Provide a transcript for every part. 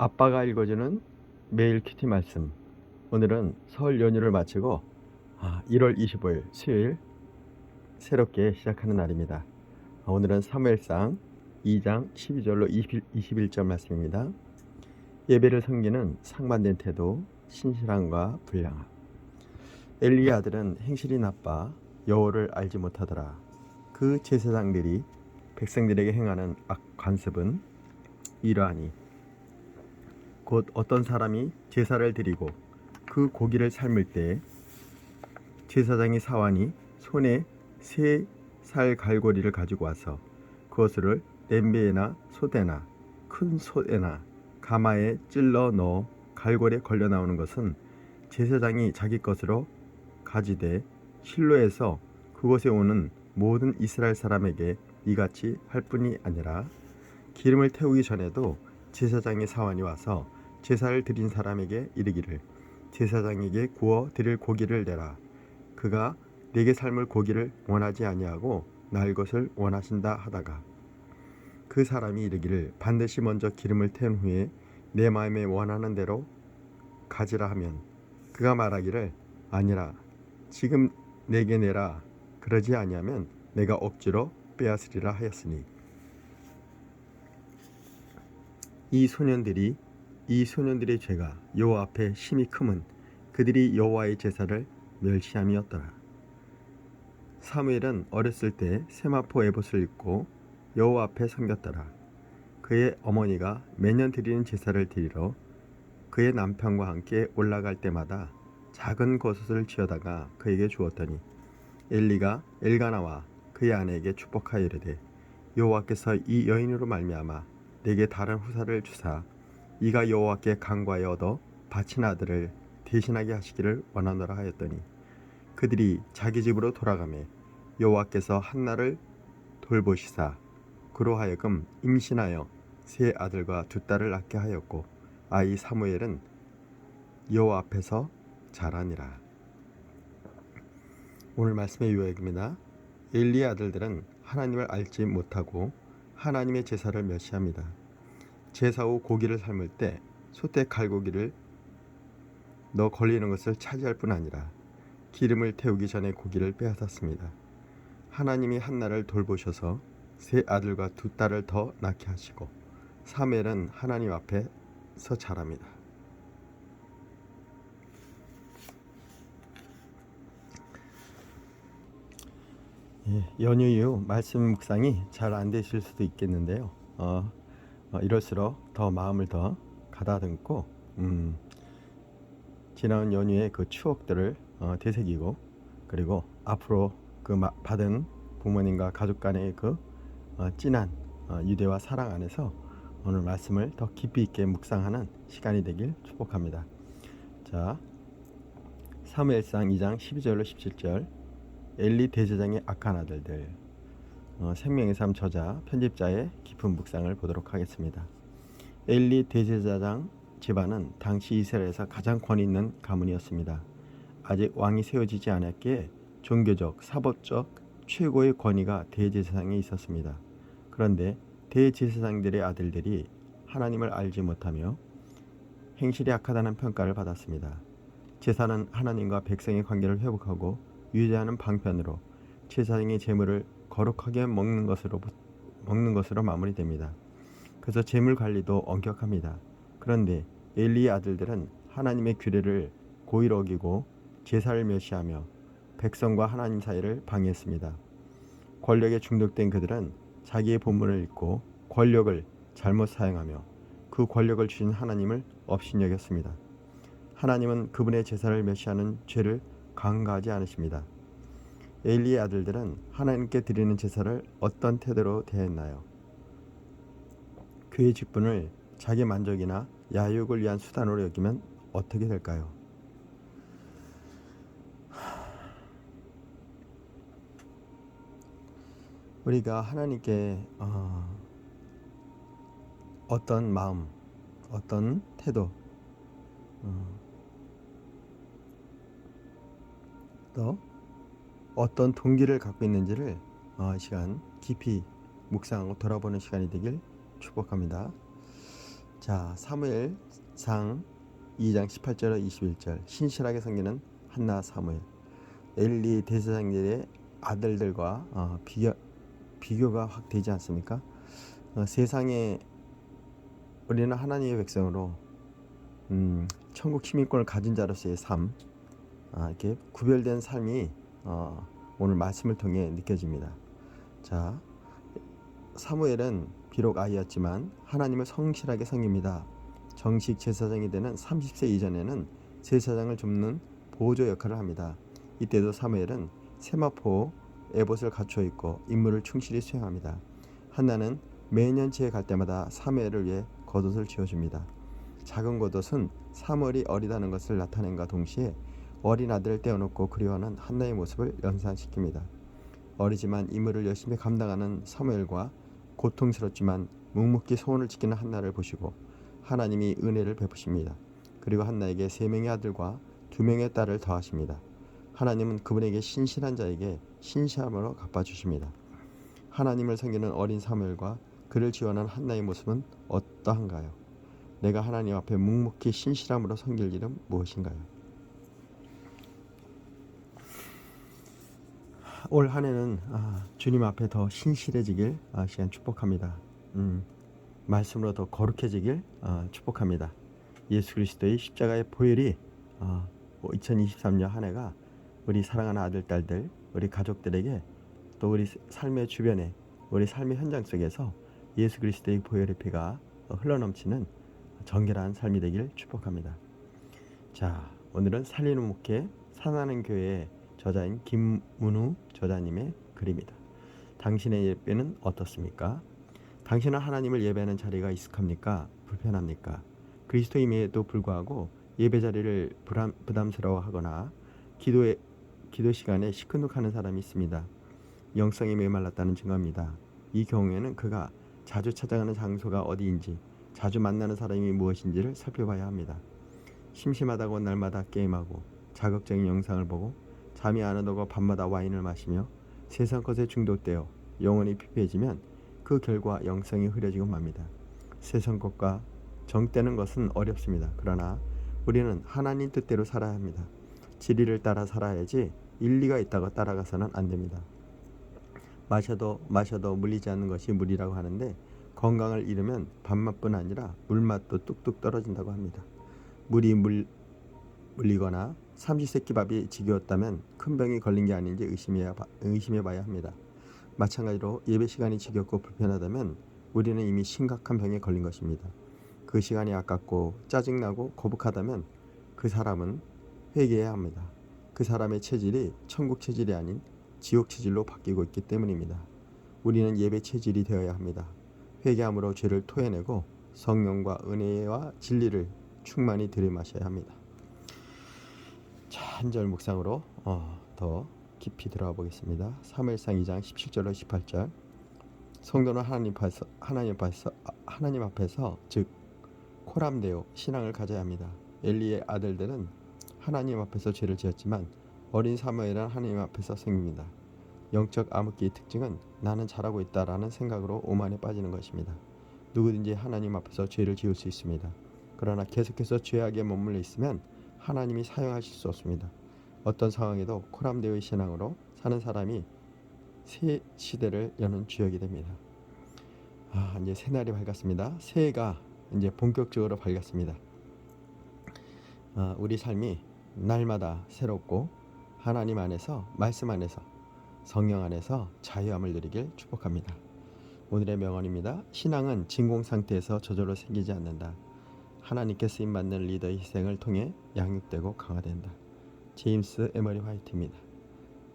아빠가 읽어주는 매일 큐티 말씀. 오늘은 설 연휴를 마치고 아, 1월 25일 수요일 새롭게 시작하는 날입니다. 아, 오늘은 사무엘상 2장 12절로 20, 21절 말씀입니다. 예배를 섬기는 상반된 태도, 신실함과 불량함. 엘리의 아들은 행실이 나빠 여호를 알지 못하더라. 그 제사장들이 백성들에게 행하는 악 관습은 이러하니 곧 어떤 사람이 제사를 드리고 그 고기를 삶을 때 제사장이 사환이 손에 세살 갈고리를 가지고 와서 그것을 냄비에나 소대나 큰 소에나 가마에 찔러 넣어 갈고리에 걸려 나오는 것은 제사장이 자기 것으로 가지되 실로에서 그곳에 오는 모든 이스라엘 사람에게 이같이 할 뿐이 아니라 기름을 태우기 전에도 제사장의 사환이 와서 제사를 드린 사람에게 이르기를 제사장에게 구워 드릴 고기를 내라. 그가 내게 삶을 고기를 원하지 아니하고 날 것을 원하신다 하다가 그 사람이 이르기를 반드시 먼저 기름을 태운 후에 내 마음에 원하는 대로 가지라 하면 그가 말하기를 아니라 지금 내게 내라 그러지 아니하면 내가 억지로 빼앗으리라 하였으니. 이 소년들이 이 소년들의 죄가 여호와 앞에 심히 크면 그들이 여호와의 제사를 멸시함이었더라. 사무엘은 어렸을 때 세마포 에봇을 입고 여호와 앞에 섬겼더라. 그의 어머니가 매년 드리는 제사를 드리러 그의 남편과 함께 올라갈 때마다 작은 것을 지어다가 그에게 주었더니 엘리가 엘가나와 그의 아내에게 축복하여 이르되 여호와께서 이 여인으로 말미암아 내게 다른 후사를 주사 이가 여호와께 간과하여 얻어 바친 아들을 대신하게 하시기를 원하노라 하였더니 그들이 자기 집으로 돌아가매 여호와께서 한나를 돌보시사 그로 하여금 임신하여 세 아들과 두 딸을 낳게 하였고 아이 사무엘은 여호와 앞에서 자라니라. 오늘 말씀의 요약입니다. 엘리의 아들들은 하나님을 알지 못하고 하나님의 제사를 멸시합니다. 제사 후 고기를 삶을 때 소떼 갈고기를 넣어 걸리는 것을 차지할 뿐 아니라 기름을 태우기 전에 고기를 빼앗았습니다. 하나님이 한나를 돌보셔서 세 아들과 두 딸을 더 낳게 하시고 사멜은 하나님 앞에서 자랍니다. 예, 연휴 이후 말씀 묵상이 잘 안 되실 수도 있겠는데요. 어, 어, 이럴수록 더 마음을 더 가다듬고 음, 지나온 연휴의 그 추억들을 어, 되새기고 그리고 앞으로 그 마, 받은 부모님과 가족 간의 그 어, 진한 어, 유대와 사랑 안에서 오늘 말씀을 더 깊이 있게 묵상하는 시간이 되길 축복합니다. 자, 사무엘상 2장 12절로 17절 엘리 대제장의 악한 아들들 어, 생명의 삶 저자 편집자의 깊은 묵상을 보도록 하겠습니다. 엘리 대제사장 집안은 당시 이스라엘에서 가장 권위 있는 가문이었습니다. 아직 왕이 세워지지 않았기에 종교적, 사법적 최고의 권위가 대제사장에 있었습니다. 그런데 대제사장들의 아들들이 하나님을 알지 못하며 행실이 악하다는 평가를 받았습니다. 제사는 하나님과 백성의 관계를 회복하고 유지하는 방편으로 제사장의 재물을 거룩하게 먹는 것으로 먹는 것으로 마무리됩니다. 그래서 재물 관리도 엄격합니다. 그런데 엘리의 아들들은 하나님의 규례를 고의로 어기고 제사를 멸시하며 백성과 하나님 사이를 방해했습니다. 권력에 중독된 그들은 자기의 본분을 잊고 권력을 잘못 사용하며 그 권력을 주신 하나님을 업신여겼습니다. 하나님은 그분의 제사를 멸시하는 죄를 강가하지 않으십니다. 엘리의 아들들은 하나님께 드리는 제사를 어떤 태도로 대했나요? 그의 직분을 자기 만족이나 야욕을 위한 수단으로 여기면 어떻게 될까요? 우리가 하나님께 어, 어떤 마음, 어떤 태도, 어, 또 어떤 동기를 갖고 있는지를 어, 이 시간 깊이 묵상하고 돌아보는 시간이 되길 축복합니다. 자, 사무엘상 2장 18절에 21절 신실하게 섬기는 한나 사무엘 엘리 대제사장들의 아들들과 어, 비교 비교가 확 되지 않습니까? 어, 세상에 우리는 하나님의 백성으로 음, 천국 시민권을 가진 자로서의 삶 아, 이렇게 구별된 삶이 어, 오늘 말씀을 통해 느껴집니다. 자, 사무엘은 비록 아이였지만 하나님을 성실하게 섬깁니다. 정식 제사장이 되는 30세 이전에는 제사장을 줍는 보조 역할을 합니다. 이때도 사무엘은 세마포 에봇을 갖추어 있고 임무를 충실히 수행합니다. 한나는 매년 지에 갈 때마다 사무엘을 위해 겉옷을 지어줍니다. 작은 겉옷은 사무엘이 어리다는 것을 나타낸과 동시에 어린 아들을 떼어놓고 그리워하는 한나의 모습을 연상시킵니다. 어리지만 임무를 열심히 감당하는 사무엘과 고통스럽지만 묵묵히 소원을 지키는 한나를 보시고 하나님이 은혜를 베푸십니다. 그리고 한나에게 세 명의 아들과 두 명의 딸을 더하십니다. 하나님은 그분에게 신실한 자에게 신실함으로 갚아주십니다. 하나님을 섬기는 어린 사무엘과 그를 지원하는 한나의 모습은 어떠한가요? 내가 하나님 앞에 묵묵히 신실함으로 섬길 일은 무엇인가요? 올 한해는 아, 주님 앞에 더 신실해지길 아, 시간 축복합니다. 음, 말씀으로 더 거룩해지길 아, 축복합니다. 예수 그리스도의 십자가의 보혈이 아, 2023년 한 해가 우리 사랑하는 아들 딸들, 우리 가족들에게 또 우리 삶의 주변에 우리 삶의 현장 속에서 예수 그리스도의 보혈의 피가 흘러넘치는 정결한 삶이 되길 축복합니다. 자, 오늘은 살리는 목회 사나는 교회의 저자인 김문우 저자님의 글입니다. 당신의 예배는 어떻습니까? 당신은 하나님을 예배하는 자리가 익숙합니까? 불편합니까? 그리스도임에도 불구하고 예배 자리를 부담, 부담스러워하거나 기도에 기도 시간에 시큰둥하는 사람이 있습니다. 영성이 메말랐다는 증거입니다. 이 경우에는 그가 자주 찾아가는 장소가 어디인지, 자주 만나는 사람이 무엇인지를 살펴봐야 합니다. 심심하다고 날마다 게임하고 자극적인 영상을 보고 잠이 안 오고 밤마다 와인을 마시며 세상 것에 중독되어 영혼이 피폐해지면 그 결과 영성이 흐려지고 맙니다. 세상 것과 정되는 것은 어렵습니다. 그러나 우리는 하나님 뜻대로 살아야 합니다. 진리를 따라 살아야지 일리가 있다고 따라가서는 안 됩니다. 마셔도 마셔도 물리지 않는 것이 물이라고 하는데 건강을 잃으면 밥맛뿐 아니라 물맛도 뚝뚝 떨어진다고 합니다. 물이 물, 물리거나 삼시세끼밥이 지겨웠다면 큰 병이 걸린 게 아닌지 의심해야, 의심해봐야 합니다. 마찬가지로 예배 시간이 지겹고 불편하다면 우리는 이미 심각한 병에 걸린 것입니다. 그 시간이 아깝고 짜증나고 거북하다면 그 사람은 회개해야 합니다. 그 사람의 체질이 천국 체질이 아닌 지옥 체질로 바뀌고 있기 때문입니다. 우리는 예배 체질이 되어야 합니다. 회개함으로 죄를 토해내고 성령과 은혜와 진리를 충만히 들이마셔야 합니다. 자, 한절 묵상으로 어, 더 깊이 들어가 보겠습니다. 3일상 2장 17절로 18절. 성도는 하나님 앞에서 하나님 앞에서 하나님 앞에서 즉 코람데오 신앙을 가져야 합니다. 엘리의 아들들은 하나님 앞에서 죄를 지었지만 어린 사무엘은 하나님 앞에서 생깁니다. 영적 암흑기의 특징은 나는 잘하고 있다라는 생각으로 오만에 빠지는 것입니다. 누구든지 하나님 앞에서 죄를 지을 수 있습니다. 그러나 계속해서 죄악에 머물러 있으면 하나님이 사용하실 수 없습니다. 어떤 상황에도 코람데오의 신앙으로 사는 사람이 새 시대를 여는 주역이 됩니다. 아, 이제 새날이 밝았습니다. 새해가 이제 본격적으로 밝았습니다. 아, 우리 삶이 날마다 새롭고 하나님 안에서 말씀 안에서 성령 안에서 자유함을 누리길 축복합니다. 오늘의 명언입니다. 신앙은 진공 상태에서 저절로 생기지 않는다. 하나님께 쓰임 받는 리더의 희생을 통해 양육되고 강화된다. 제임스 에머리 화이트입니다.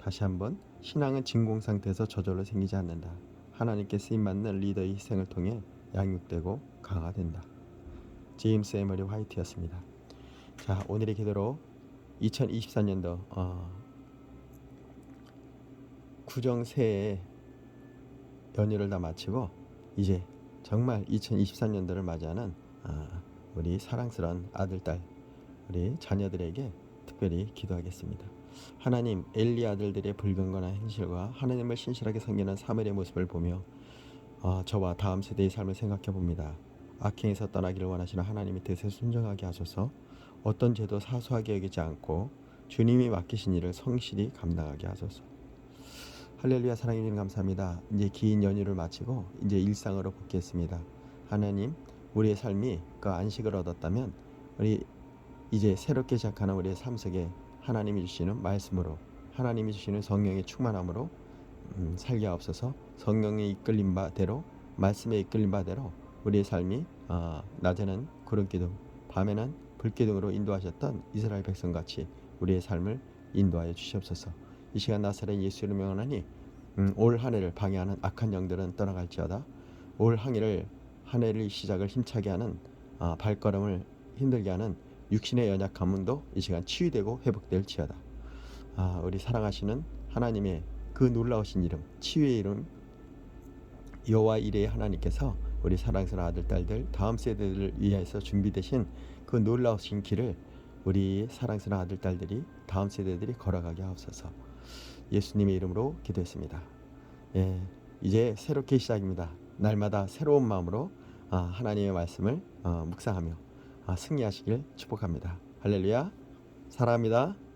다시 한번 신앙은 진공 상태에서 저절로 생기지 않는다. 하나님께 쓰임 받는 리더의 희생을 통해 양육되고 강화된다. 제임스 에머리 화이트였습니다. 자, 오늘의 기도로 2024년도 어, 구정 새해 연휴를 다 마치고 이제 정말 2024년도를 맞이하는 아, 우리 사랑스러운 아들 딸 우리 자녀들에게 특별히 기도하겠습니다. 하나님 엘리 아들들의 불경건한 행실과 하나님을 신실하게 섬기는 사무엘의 모습을 보며 어, 저와 다음 세대의 삶을 생각해 봅니다. 악행에서 떠나기를 원하시는 하나님의 뜻에 순종하게 하소서. 어떤 죄도 사소하게 여기지 않고 주님이 맡기신 일을 성실히 감당하게 하소서. 할렐루야 사랑해 주님 감사합니다. 이제 긴 연휴를 마치고 이제 일상으로 복귀했습니다. 하나님 우리의 삶이 그 안식을 얻었다면 우리 이제 새롭게 시작하는 우리의 삶 속에 하나님이 주시는 말씀으로 하나님이 주시는 성령의 충만함으로 음, 살게 하옵소서. 성령의 이끌림 바대로 말씀에 이끌림 바대로 우리의 삶이 아, 낮에는 구름 기둥, 밤에는 불 기둥으로 인도하셨던 이스라엘 백성 같이 우리의 삶을 인도하여 주시옵소서. 이 시간 나사렛 예수를 명하니 음, 올 한해를 방해하는 악한 영들은 떠나갈지어다. 올 한해를 한 해를 시작을 힘차게 하는 아, 발걸음을 힘들게 하는 육신의 연약함도 이 시간 치유되고 회복될지어다. 아, 우리 사랑하시는 하나님의 그 놀라우신 이름, 치유의 이름 여호와 이레의 하나님께서 우리 사랑스러운 아들 딸들 다음 세대들을 위해서 준비되신 그 놀라우신 길을 우리 사랑스러운 아들 딸들이 다음 세대들이 걸어가게 하옵소서. 예수님의 이름으로 기도했습니다. 예, 이제 새롭게 시작입니다. 날마다 새로운 마음으로 아, 하나님의 말씀을 어, 묵상하며 아, 승리하시길 축복합니다. 할렐루야. 사랑합니다.